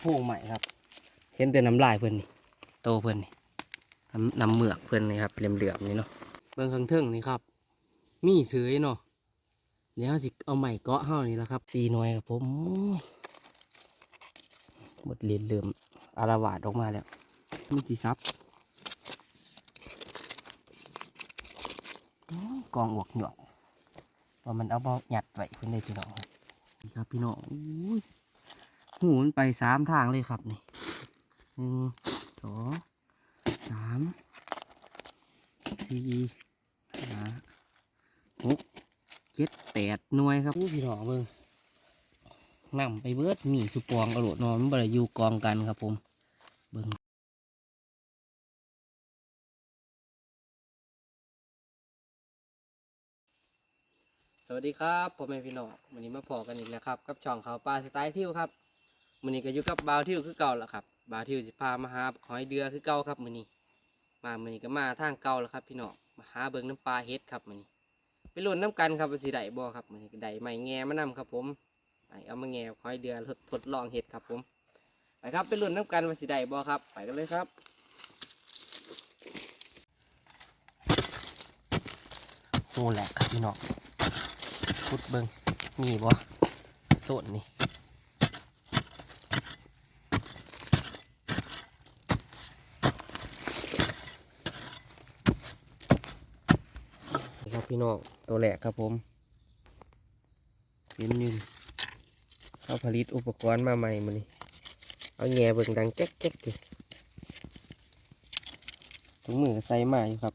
โพงใหม่ครับ เห็นแต่น้ำลายเพื่อนนี่ โตเพื่อนนี่น้ำน้ำเหมือกเพื่อนนี่ครับเหลี่ยมๆนี่เนาะ เบิ่งข้างเทิงนี่ครับ มีเสือเนาะเดี๋ยวสิเอาใหม่เกาะเฮานี่แหละครับสี่หน่วยครับผมหมดเลียนเริ่มอารวาดออกมาแล้วมีจีซับโอ้ยกองอวกหยวกว่ามันเอาบอหยัดไว้เพื่อนเลยพี่น้องครับนี่ครับพี่น้องอุ้ย หูมันไปสามทางเลยครับนี่หนึ่งสองสามสี่ห้าหกเจ็ดแปดหน่วยครับอู้พี่น้องเบิ่งนำไปเบิดมีสุปองกระโดดนอนมันบริยูกองกันครับผมเบิ่งสวัสดีครับผมเป็นพี่น้องวันนี้มาพอกันอีกแล้วครับ กับช่องเขาวปลาสไตล์ทิวครับ วันนี้ก็อยู่กับบาวทิวคือเก่าแล้วครับบาวทิวสิพามาหาหอยเดือคือเก่าครับมื้อนี้ มามื้อนี้ก็มาทางเก่าแล้วครับ พี่น้องมาหาเบิ่งน้ำปลาเฮ็ดครับมื้อนี้ ไปลุ้นน้ำกันครับว่าสิได้บ่ครับมื้อนี้ก็ได้ไม้แง่มานํครับ ผมไปเอามาแง่หอยเดือทดทดลองเฮ็ดครับ ผมไปครับไปลุ้นน้ำกันว่าสิได้บ่ครับ ไปกันเลยครับโอ้แหละครับพี่น้องพุดเบิ่งมีบ่โซนนี่ นี่ครับ พี่น้องตัวแหลกครับผมยืนยืนเขาผลิตอุปกรณ์มาใหม่มานี่เอาแง่เบิ่งดังแก๊กแก๊กดิถุงมือใส่มาอยู่ครับ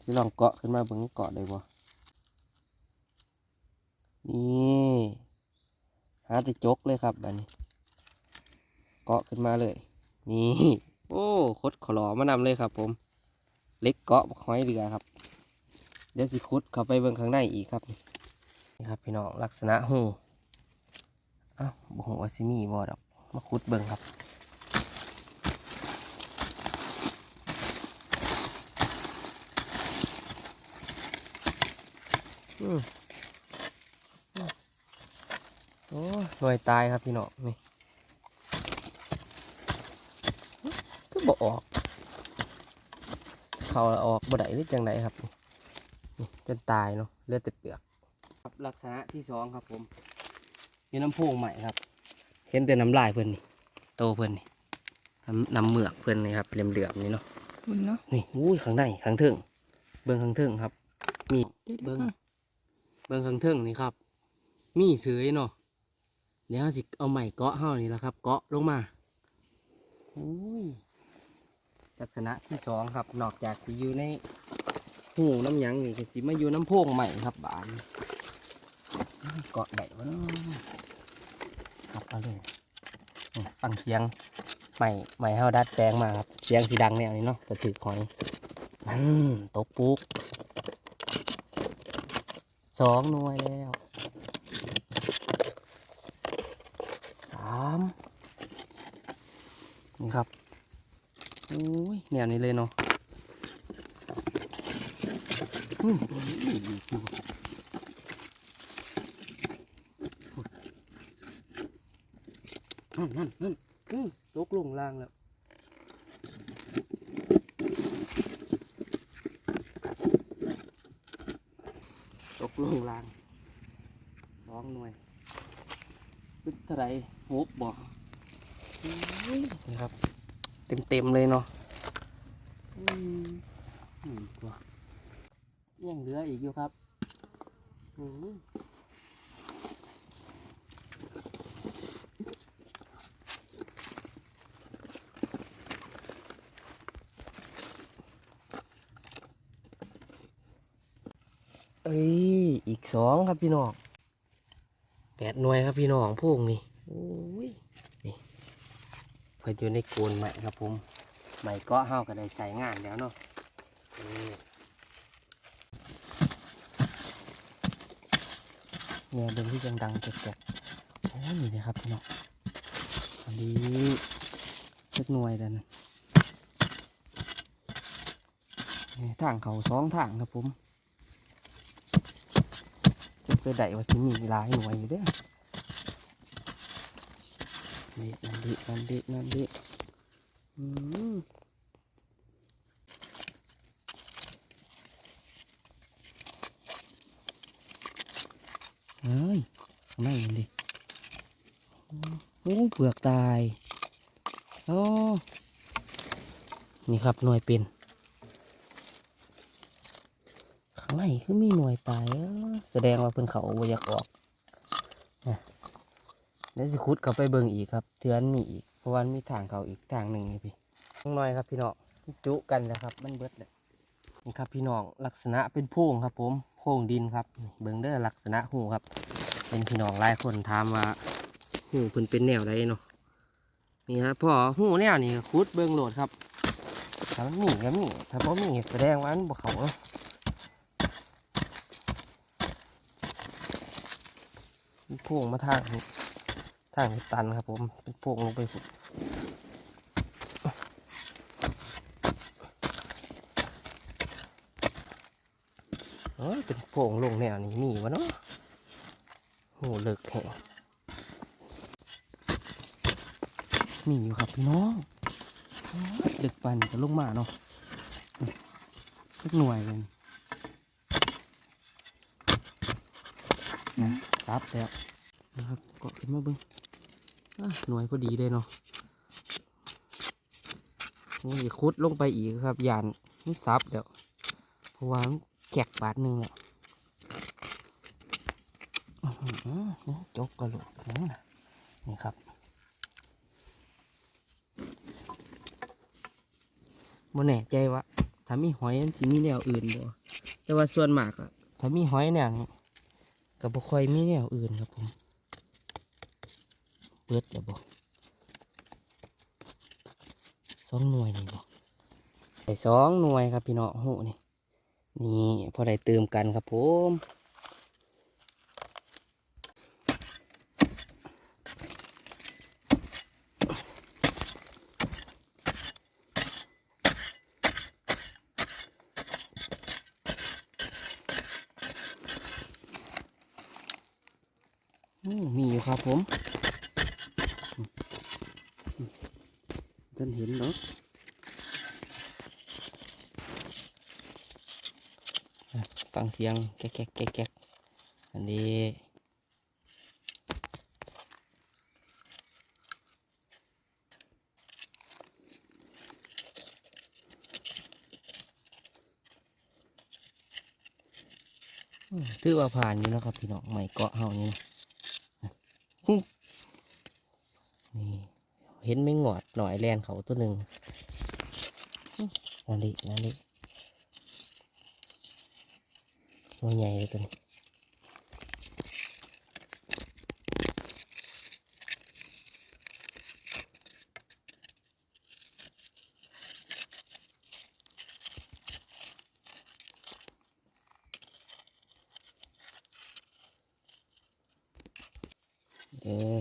ที่ลองเกาะขึ้นมาเบิ่งเกาะได้บ่นี่หาติจกเลยครับแบบนี้ เกาะขึ้นมาเลย นี่ โอ้คดขลอมานำเลยครับผม เล็กเกาะหอยเรือครับ เดี๋ยวสิคุดเข้าไปเบิ่งข้างในอีกครับนี่ครับพี่น้องลักษณะหูอ้าวบ่หูว่าสิมีบ่ดอกมาคุดเบิ่งครับโอ้หน่วยตายครับพี่น้องนี่ก็บ่ออก เขาออกบ่ได้หรือจังไดครับนี่ จนตายเนาะเลือดแต่เปลือกครับลักษณะที่สองครับผมอยู่น้ำโพงใหม่ครับ เห็นแต่น้ำลายเพื่อนนี่โตเพื่อนนี่น้ำน้ำเหมือกเพื่อนนี่ครับเหลี่ยมๆนี่เนาะคุณเนาะนี่อุ้ยข้างในข้างเทิงเบิ้งข้างเทิงครับ มีดี๋ยวๆเบิ้งค่ะเบิ้งข้างเทิงนี่ครับ มีเสือเนาะเดี๋ยวเราสิเอาใหม่เกาะเฮานี่แหละครับ เกาะลงมาอุ้ยลักษณะที่สองครับ นอกจากที่อยู่ใน หูน้ำหยังนี่ก็สิมาอยู่น้ำโพงใหม่ครับบานเกาะได้วะเนาะครับเอาเลยฟังเสียงใหม่ใหม่เฮาดัดแปลงมาครับเสียงสีดังแนวนี้เนาะก็ถือหอยนั่นตกปุ๊กสองหน่วยแล้วสามนี่ครับอุ้ยแนวนี้เลยเนาะ นั่นนั่นนั่นอืมตกลงล่างแล้วตกลงล่างสองหน่วยเป็นเท่าไหรหกบอกนี่ครับ เต็มเต็มๆเลยเนาะอืมอืมตัว ยังเหลืออีกอยู่ครับอืม เอ้ย อีกสองครับพี่น้องแปดหน่วยครับพี่น้องพวกนี่โอ้ยนี่เพิ่นอยู่ในโกนใหม่ครับผมใหม่ก็ห้าวก็ได้ใส่งานแล้วเนาะนี่เนี่ยเดินที่ยังดังๆแกะๆโอ้ยนี่นะครับพี่น้องอันนี้เล็กหน่วยแต่นะนี่ทางเขาสองทางครับผมจะ ไปได้ว่าสิมีหลายหน่วยอยู่เด้อนี่นั่นดินั่นดินั่นดิอืมเฮ้ยข้างในมันดิโอ้เปลือกตาย โอ้ นี่ครับหน่วยเป็น ข้าง ในคือมีหน่วยตายแสดงว่าเพิ่นเขาบอยากออกนะเดี๋ยวสิขุดเข้าไปเบิ่งอีกครับเทือนมีอีกเพราะว่ามันมีทางเขาอีกทางหนึ่งนี่พี่ข้างน้อยครับพี่น้องจุกันนะครับ มันเบิดเลยนี่ครับพี่น้องลักษณะเป็นโพรงครับ ผมโพรงดินครับ เบิ่งเด้อลักษณะหูครับ เป็นพี่น้องหลายคนถามว่าหูเพิ่นเป็นแนวใดเนาะนี่ครับพอหูแนวนี่ขุดเบิ่งโหลดครับถ้ามันมีก็มีถ้าบ่มีแสดงว่ามันบ่เขาเนาะ เป็นโพรงมาทางนี้ทางนี้ตันครับผมเป็นโพรงลงไปสุดเอ้ยเป็นโพรงลงแนวนี้มีวะเนาะโหเลิกแข่งมีอยู่ครับพี่น้องโอ้ยเด็กปันจะลงมาเนาะสักหน่วยเลยนะซับแล้ว นะครับเกาะขึ้นมาเบิ้งหน่วยพอดีเลยเนาะโอ้ยคุดลงไปอีกครับยานมันซับเดี๋ยวเพราะว่าแกกบาทหนึ่งอะอื้อหือจกกระโหลกนี่นะนี่ครับโมแน่ใจว่าถ้ามีหอยมันจะมีแนวอื่นบ่แต่ว่าส่วนมากอะถ้ามีหอยแนวนี้ก็บ่ค่อยมีแนวอื่นครับผม เปิดแล้วบอกสองหน่วยนี่บอกใส่สองหน่วยครับพี่น้องหูนี่นี่พอได้เติมกันครับผมอืมมีอยู่ครับผม ท่านเห็นเนาะฟังเสียงแก๊กแก๊กแก๊กแก๊กอันนี้ถือว่าผ่านอยู่นะครับพี่น้องไม่เกาะเฮานี่นะนี่ เห็นไม่งอดหน่อยแลนเขาตัวหนึ่งนั่นดินั่นดิตัวใหญ่เลยตัวนี้เด้อ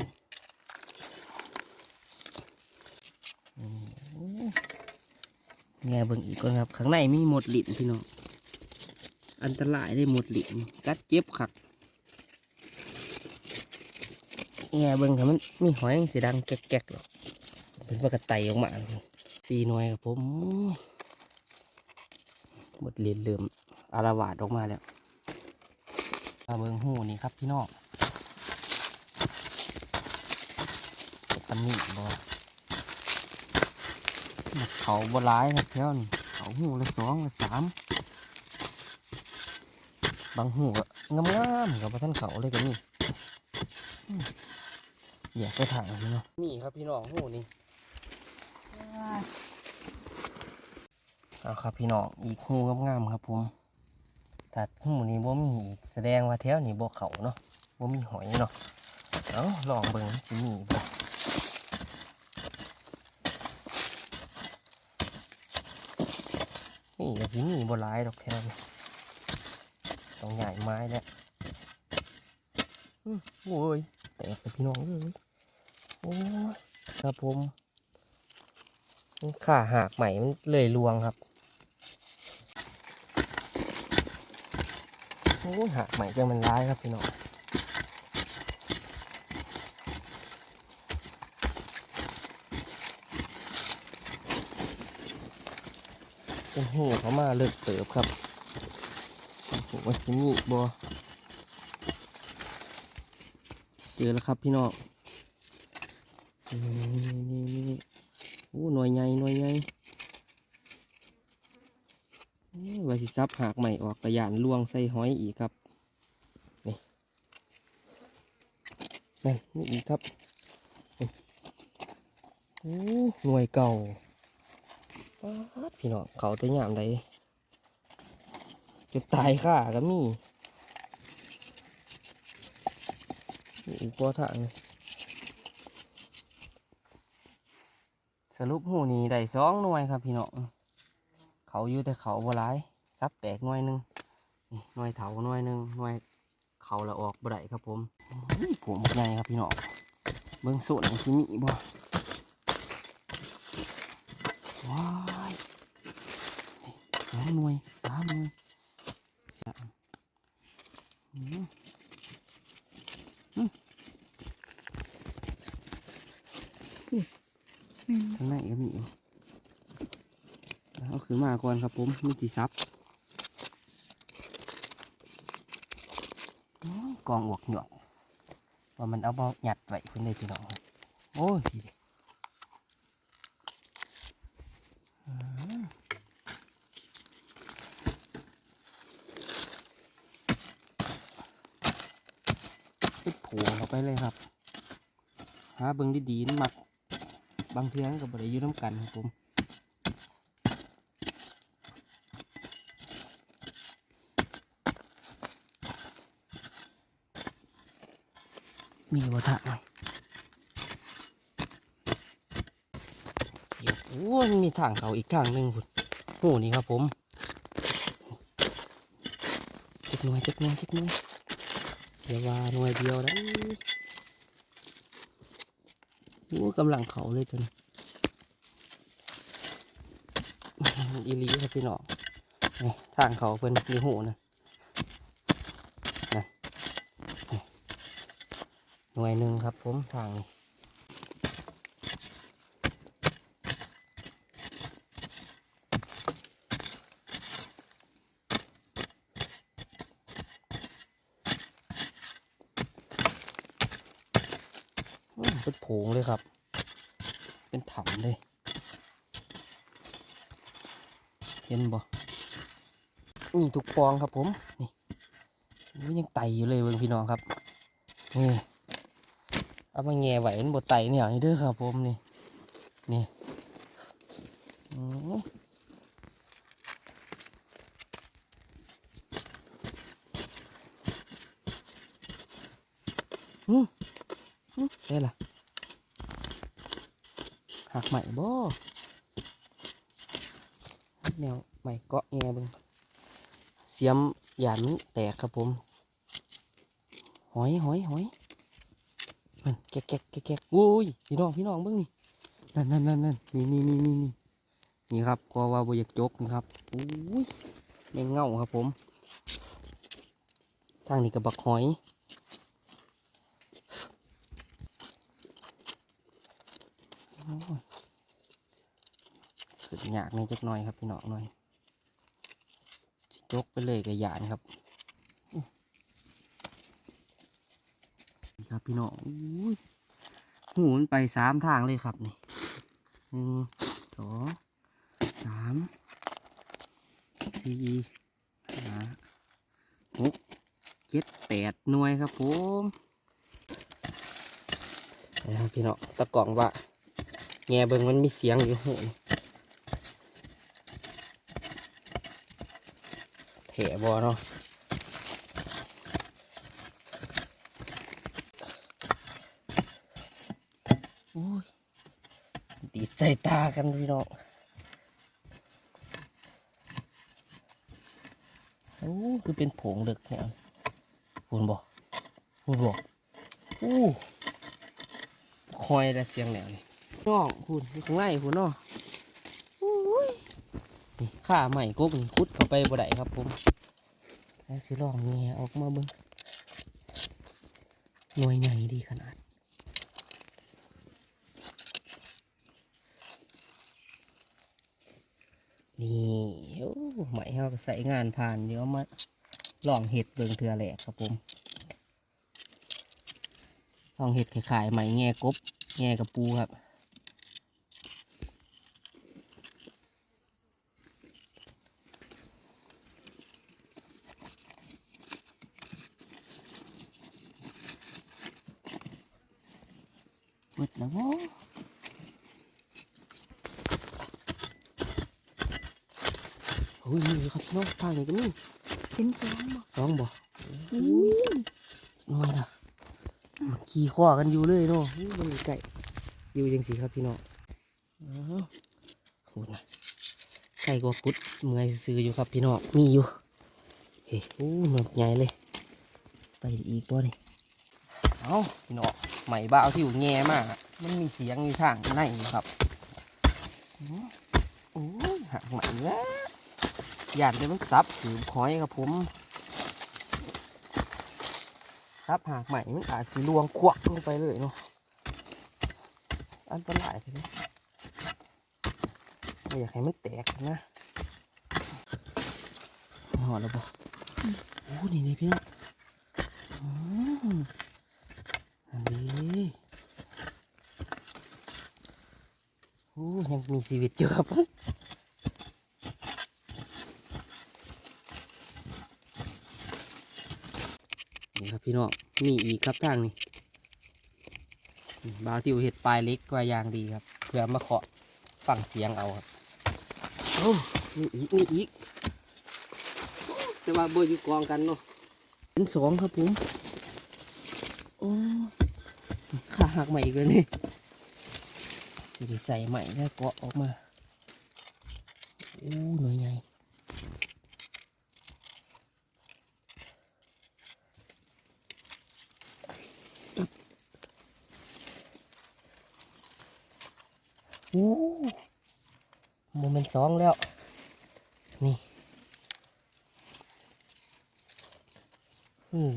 แง่ เบิ่งอีกก่อนครับ ข้างในมีหมดหลินพี่น้อง อันตรายได้หมดหลินกัดเจ็บขัดแง่เบิ่งครับมันมีหอยสีดังแก๊กๆหรอกเป็นปลากระไตออกมาสีหน่วยครับผมหมดหลินเริ่มอารวาดออกมาแล้วมาเบิ่งหูนี่ครับพี่น้องเป็นตำหนิบ่ เขาบหลายครับแถวนี่เขาหูละสองละสามบางหูก็งามๆกับท่านเขาเลยก็มีอืมอยากไปถ่ายนี่เนาะนี่ครับพี่น้องหูนี่เอาครับพี่น้องอีกหูงามๆครับผมถ้าหูนี้บ่มีอีกแสดงว่าแถวนี้บ่เขาเนาะบ่มีหอยเนาะเอาลองเบิ่งสิมีบ่ นี่ก็สิมีบ่หลายดอกแค่นี้ต้องใหญ่ไม้แล้วโอ้ยแตกไปพี่น้องเอ้ยโอ้ยครับผมขาหักใหม่มันเลยลวงครับโอ้ยหักใหม่จังมันร้ายครับพี่น้อง เป็นหูเขามาเลิกเติบครับโอ้โหว่าสิมีบอเจอแล้วครับพี่น้องนี่นี่นี่โอ้หน่วยใหญ่หน่วยใหญ่โอ้ยว่าสิซับหากใหม่ออกกระยานล่วงใส่ห้อยอีกครับนี่นั่นนี่อีกครับโอ้หน่วยเก่า พี่น้องเขาตัวย่ามใดจุดตายค่าก็มีนี่อีกตัวทางนี่สรุปหูนี่ได้สองหน่วยครับพี่น้องเขาอยู่แต่เขาบ่หลายซับแตกหน่วยหนึ่งหน่วยเถาหน่วยหนึ่งหน่วยเขาละออกบ่ได้ครับผมผมไงครับพี่น้องเบิ้องส่วนสิมีบ่ว้า สามหน่วยสามหน่วยสามข้างในก็มีเอาขึ้นมาก่อนครับผมมีจีซับกองอวกหยอกว่ามันเอาบอหยัดไว้เพื่อนเลยพี่น้องโอ้ย ติดผัวเข้าไปเลยครับ หาเบิ้งดีๆนมักบางเทียงกับบริยุน้ำกันครับผมมีวัฒไหมเดี๋ยวโอ้ยมันมีทางเขาอีกทางหนึ่งคุณโอ้นี่ครับผม จักหน่วยจักหน่วยจักหน่วย เดี๋ยวว่าหน่วยเดียวได้โอ้กำลังเขาเลยจนอีลีครับพี่น้องทางเขาเป็นมีหูนะนะหน่วยหนึ่งครับผมทางนี้อื้อเป็นโผงเลยครับ เป็นถังเลย เห็นบ่นี่ ทุกฟองครับผม นี่มันยังไตอยู่เลยเบิ่งพี่น้องครับนี่เอามาแง่ไหวมันบ่ไตเนี่ยนี่เด้อครับผมนี่นี่อืมอืมอืมได้ล่ะหักใหม่บ่แนวใหม่เกาะแงเบึง สียมหยันแตกครับผม หอยหอยหอยมันแกะแกะแกะแกะอุ้ยพี่น้องพี่น้องเบิ้งนี่นั่นนั่นนั่นนั่นนี่นี่นี่นี่นี่นี่ครับก็ว่าบอยากจกนะครับโอ้ยแมงเง่าครับผมทางนี้กับบักหอยโอ้ยสุดยากในจักหน่อยครับพี่น้องหน่อย สิจกไปเลยกับหยานครับนี่ครับพี่น้องอุ้ยหูมันไปสามทางเลยครับนี่หนึ่งสองสามสี่ห้าหกเจ็ดแปดหน่วยครับผมนะครับพี่น้องตะกล่องว่าแง่เบิงมันมีเสียงอยู่หูนี่ แผลบอเนาะโอ้ยตีใจตากันพี่น้องโอ้คือเป็นผงเด็กเนี่ยพูนบอกพูนบอกอู้คอยแต่เสียงแหลวนี่น้องพูนข้างในพูนเนาะโอ้ยนี่ข้าใหม่กบนี่คุดเข้าไปบ่ได้ครับผม แล้วสิลองแงออกมาเบิ่งหน่วยใหญ่ดีขนาดนี่โอ้ไหมเขาใส่งานผ่านเดี๋ยวมาลองเห็ดเบิงเทือแหลกครับผมลองเห็ดขายๆไหมแง่กบแง่กระปูครับ เปิดแล้วบ่โอ้ยนี่ครับพี่น้อง ทางนี้ก็มีเป็นสองบ่สองบ่อุ้ยน้อยนะมันขี่ข้อกันอยู่เลยเนาะมันอยู่ไก่อยู่ยังสีครับพี่น้องอ้าวโหนะไก่ก็กุดเมื่อยซื้ออยู่ครับพี่น้องมีอยู่เฮ้ยโอ้หนวดใหญ่เลย ไปอีกตัวนี่เอาพี่น้องไหมบ้าที่อยู่แง่มากมันมีเสียงอยู่ทางในครับโอ้หักไหมแล้ว ยานเลยมันซับถือคอยครับผมครับหากใหม่มันอาจสิลวงควักลงไปเลยเนาะอันตรายไปเลยไม่อยากให้มันแตกนะหอดแล้วบ่โอ้นี่นี่พี่น้องอืมอันนี้โอ้ยังมีชีวิตอยู่ครับ ครับพี่น้องมีอีกครับทางนี้บาวติวเห็ดปลายเล็กกว่าอย่างดีครับ เพื่อมาเคาะฟังเสียงเอาครับโอ้มีอีกมีอีกแต่ว่าเบอร์อยู่กองกันเนาะเป็นสองครับผมโอ้ขาหักใหม่อีกเลยนี่จะได้ใส่ใหม่แล้วเกาะออกมาโอ้หน่วยใหญ่โอ้ โมเมนต์สองแล้ว นี่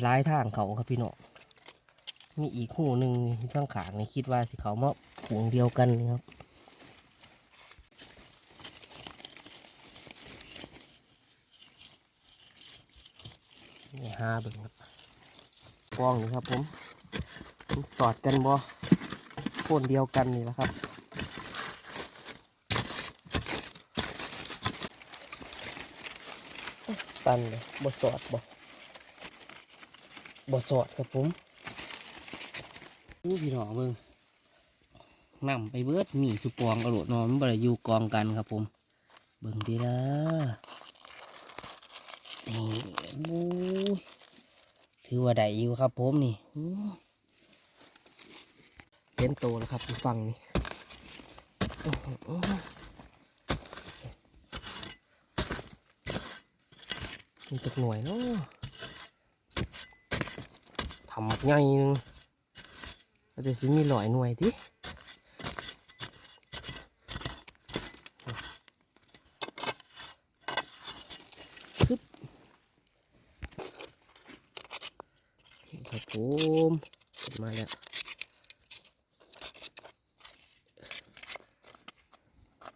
หลายทางเขาครับพี่น้องมีอีกหูหนึ่งข้างขางนี่คิดว่าสิเขามาขวงเดียวกันนะครับนี่ห้าเบิ่งครับกล้องนี่ครับผมสอดกันบ่โคนเดียวกันนี่แหละครับ ตันเลยบ่สอดบ่บ่สอดครับผมอู้พี่น้องเบิ่งนำไปเบิดมีสุปองกระโดดนอนมันบ่ได้อยู่กองกันครับผม เบิ่งดีละนี่โอ้ยถือว่าได้อยู่ครับผมนี่อู้เห็นโตแล้วครับอยู่ฟังนี่โอ้โห มีจักหน่วยเนาะทำง่ายนึงแต่สิมีหลอยหน่วยดิคึบนี่ครับผมขึ้นมาแล้ว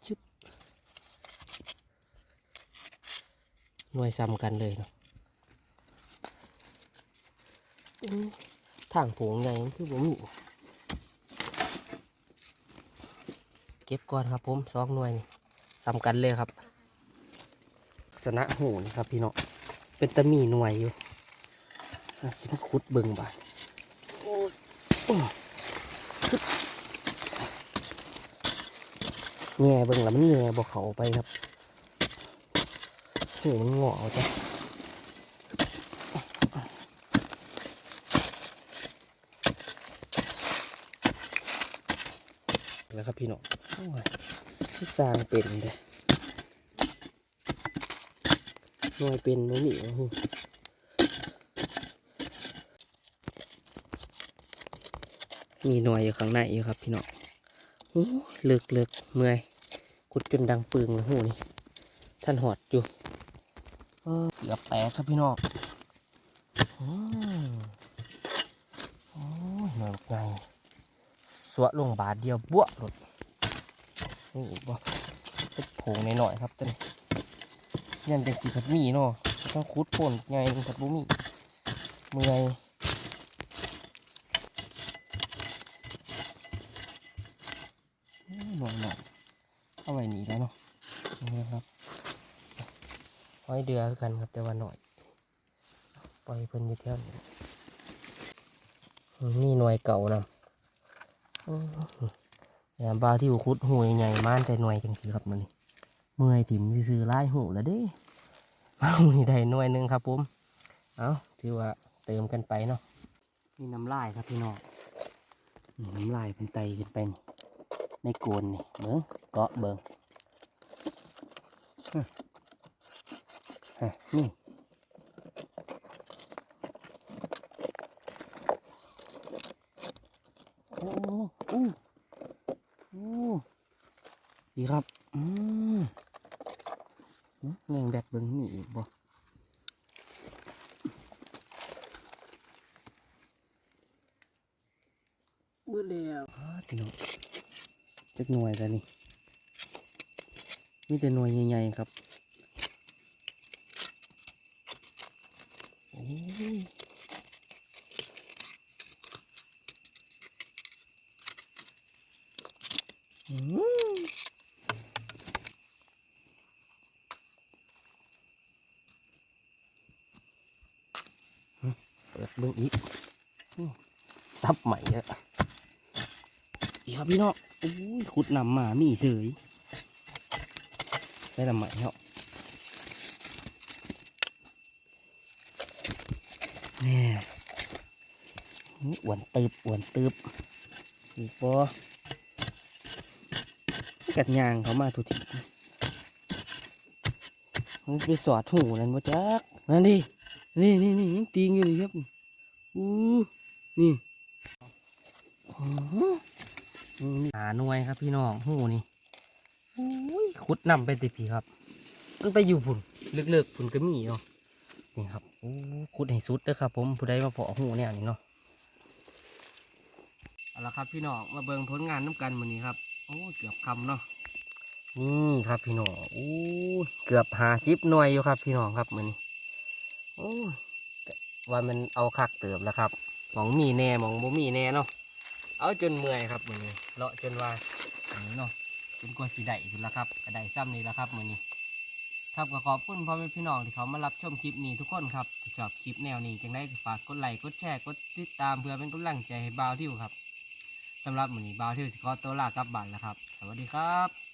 ชึบ หน่วยซ้ำกันเลยเนาะอื้อทางโผงไงมันคือผมมีเก็บก่อนครับผมสองหน่วยนี่ซ้ำกันเลยครับลักษณะหูนี่ครับพี่น้องเป็นตะมีหน่วยอยู่อะสิมาขุดเบิ่งบาดโอ้ยโอ้ยคึบแง่เบิ่งแล้วมันแง่บ่เขาไปครับ หูมันงอเอาจ้ะแล้วครับพี่น้องที่สร้างเป็นเลยหน่วยเป็นมันมีโอ้โหมีหน่วยอยู่ข้างในอยู่ครับพี่น้องโอ้เลิกเลิกเมื่อยกุดจนดังปึงเลยหูนี่ท่านหอดอยู่ เออเกือบแตกครับพี่น้องโอ้ยหน่อยไงสวะลงบาทเดียวบวกหลดนี่อีกบ่เป็นผงหน่อยๆครับตัวนี้ยันเป็นสีผัดมีเนาะต้องคุดป่นไงผัดบุมีเมื่อยอื้อหน่อยหน่อยเอาไว้หนีแล้วเนาะนี่ครับห้ อยเดือกันครับแต่ว่าหน่อยปล่อยเพิ่นอยู่เท่านี้มีหน่วยเก่านะอื้อเนี่ยบาที่อุคุดหูใหญ่ๆม่านแต่หน่วยจังสีครับมันเมื่อยถิ่มซื้อไล่หูแล้วเด้เอานี่ได้หน่วยหนึ่งครับผมเอาถือว่าเติมกันไปเนาะนี่น้ำลายครับพี่น้องนี่น้ำลายเป็นไตขึ้นไปนี่ในโกนนี่เบิ้งเกาะเบิ้ง นี่โอ้โอ้โอ้ดีครับ อืมแงงแบตเบิ้งนี่อีกบ่มือแล้วพี่น้องจักหน่วยกันนี่ มีแต่หน่วยใหญ่ๆครับ โอ้ยอืมเปิดเบิ่งอีกซับใหม่แล้วอีครับพี่น้องโอ้ยขุดนำมามีเสยได้ลำใหม่แล้วแน่อ้วนตืบอ้วนตืบอีกปอกัดยางเขามาทุกทีมันไปสอดหูนั่นบ่จักนั่นดิ นี่นี่นี่ยังตีงอยู่เลยครับอู้นี่อ๋อหาหน่วยครับพี่น้องหูนี่อุ้ยขุดนำไปติพีครับ มันไปอยู่ผุนเลือกๆผุนก็มีเนาะนี่ครับโอ้ขุดให้สุดเด้อครับ ผมผู้ใดมาเพาะหูเนี่ยนี่เนาะเอาละครับพี่น้องมาเบิ่งผลงานน้ำกันมื้อนี้ครับโอ้เกือบคำเนาะนี่ครับพี่น้องโอ้เกือบหาสิบหน่วยอยู่ครับ พี่น้องครับมือนี้ โอ้ว่ามันเอาคักเติบแล้วครับมองมีแน่มองบ่มีแน่เนาะเอาจนเมื่อยครับมือนี้เลาะจนว่าอันนี้เนาะจนกว่าสีได้พุ่นละครับก็ไดซ้ำนี่และครับมือนี้ครับก็ขอบคุณพ่อแม่พี่น้องที่เขามารับชมคลิปนี้ทุกคนครับที่ชอบคลิปแนวนี้จังได้ฝากกดไลค์กดแชร์กดติดตามเพื่อเป็นกำลังใจให้บ่าวทิวครับสำหรับมือนี้บ่าวทิวสิขอตัวลากลับบ้านแล้วครับ สวัสดีครับ